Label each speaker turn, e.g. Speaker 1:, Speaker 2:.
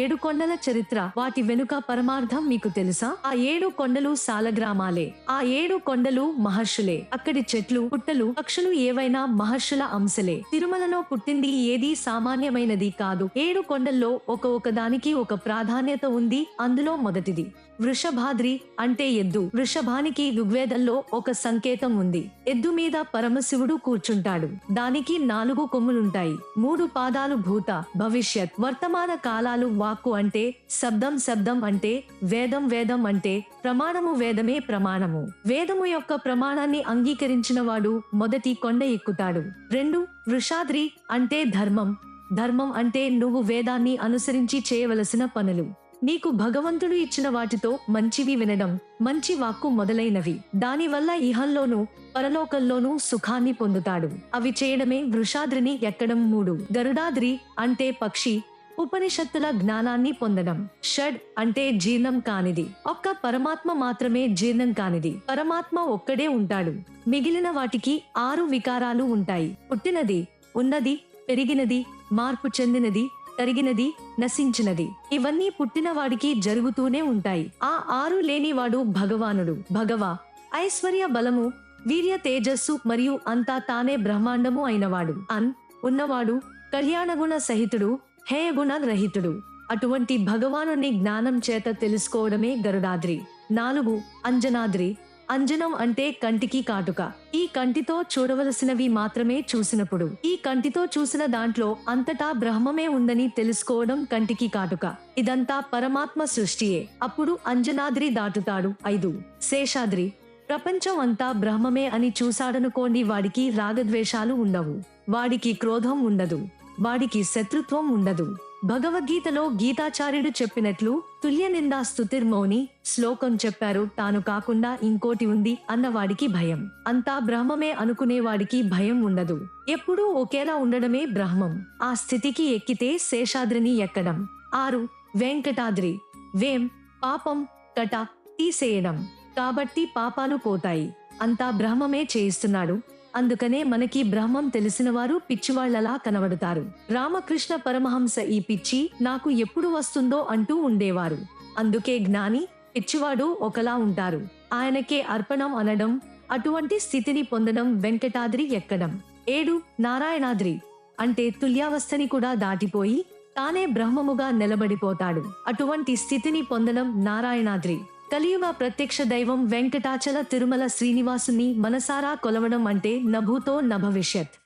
Speaker 1: ఏడు కొండల చరిత్ర వాటి వెనుక పరమార్థం మీకు తెలుసా? ఆ ఏడు కొండలు సాలగ్రామాలే. ఆ ఏడు కొండలు మహర్షులే. అక్కడి చెట్లు పుట్టలు పక్షులు ఏవైనా మహర్షుల అంశలే. తిరుమలలో పుట్టింది ఏది సామాన్యమైనది కాదు. ఏడు కొండల్లో ఒక ఒకదానికి ఒక ప్రాధాన్యత ఉంది. అందులో మొదటిది వృషభాద్రి అంటే ఎద్దు. వృషభానికి ఋగ్వేదంలో ఒక సంకేతం ఉంది. ఎద్దు మీద పరమశివుడు కూర్చుంటాడు. దానికి నాలుగు కొమ్ములుంటాయి. మూడు పాదాలు భూత. భవిష్యత్. వర్తమాన కాలాలు వాక్కు అంటే శబ్దం శబ్దం అంటే వేదం వేదం అంటే ప్రమాణము వేదమే ప్రమాణము. వేదము యొక్క ప్రమాణాన్ని అంగీకరించిన వాడు మొదటి కొండ ఎక్కుతాడు. రెండు వృషాద్రి అంటే ధర్మం. ధర్మం అంటే నువ్వు వేదాన్ని అనుసరించి చేయవలసిన పనులు. నీకు భగవంతుడు ఇచ్చిన వాటితో మంచివి వినడం మంచి వాక్కు మొదలైనవి. దానివల్ల ఇహంలోనూ పరలోకంలోనూ సుఖాన్ని పొందుతాడు. అవి చేయడమే వృషాద్రిని ఎక్కడం మూడు. గరుడాద్రి అంటే పక్షి ఉపనిషత్తుల జ్ఞానాన్ని పొందడం. షడ్ అంటే జీర్ణం కానిది. ఒక్క పరమాత్మ మాత్రమే జీర్ణం కానిది. పరమాత్మ ఒక్కడే ఉంటాడు. మిగిలిన వాటికి ఆరు వికారాలు ఉంటాయి. పుట్టినది ఉన్నది పెరిగినది మార్పు చెందినది తరిగినది నశించినది. ఇవన్నీ పుట్టినవాడికి జరుగుతూనే ఉంటాయి. ఆ ఆరు లేనివాడు భగవానుడు. భగవా ఐశ్వర్య బలము వీర్య తేజస్సు మరియు అంతా తానే బ్రహ్మాండము అయినవాడు. అన్ ఉన్నవాడు కళ్యాణగుణ సహితుడు హేయగుణ రహితుడు. అటువంటి భగవానుని జ్ఞానం చేత తెలుసుకోవడమే గరుడాద్రి. నాలుగు అంజనాద్రి. అంజనం అంటే కంటికి కాటుక. ఈ కంటితో చూడవలసినవి మాత్రమే చూసినప్పుడు. ఈ కంటితో చూసిన దాంట్లో అంతటా బ్రహ్మమే ఉందని తెలుసుకోవడం కంటికి కాటుక. ఇదంతా పరమాత్మ సృష్టియే. అప్పుడు అంజనాద్రి దాటుతాడు. ఐదు. శేషాద్రి. ప్రపంచం అంతా బ్రహ్మమే అని చూశాడనుకోండి వాడికి రాగద్వేషాలు ఉండవు. వాడికి క్రోధం ఉండదు. వాడికి శత్రుత్వం ఉండదు. భగవద్గీతలో గీతాచార్యుడు చెప్పినట్లు తుల్య నిందా స్థుతిర్మౌని శ్లోకం చెప్పారు. తాను కాకుండా ఇంకోటి ఉంది అన్నవాడికి భయం. అంతా బ్రహ్మమే అనుకునేవాడికి భయం ఉండదు. ఎప్పుడూ ఒకేలా ఉండడమే బ్రహ్మం. ఆ స్థితికి ఎక్కితే శేషాద్రిని ఎక్కడం. ఆరు వెంకటాద్రి. వేం పాపం కట తీసేయడం. కాబట్టి పాపాలు పోతాయి. అంతా బ్రహ్మమే చేయిస్తున్నాడు. అందుకనే మనకి బ్రహ్మం తెలిసిన వారు పిచ్చివాళ్ళలా కనబడతారు. రామకృష్ణ పరమహంస ఈ పిచ్చి నాకు ఎప్పుడు వస్తుందో అంటూ ఉండేవారు. అందుకే జ్ఞాని పిచ్చివాడు ఒకలా ఉంటారు. ఆయనకే అర్పణం అనడం అటువంటి స్థితిని పొందడం వెంకటాద్రి ఎక్కడం. ఏడు నారాయణాద్రి. అంటే తుల్యావస్థని కూడా దాటిపోయి తానే బ్రహ్మముగా నిలబడిపోతాడు. అటువంటి స్థితిని పొందడం నారాయణాద్రి. కలియుగ ప్రత్యక్ష దైవం వెంకటాచల తిరుమల శ్రీనివాసుని మనసారా కొలవడం అంటే నభూతో నభవిష్యత్.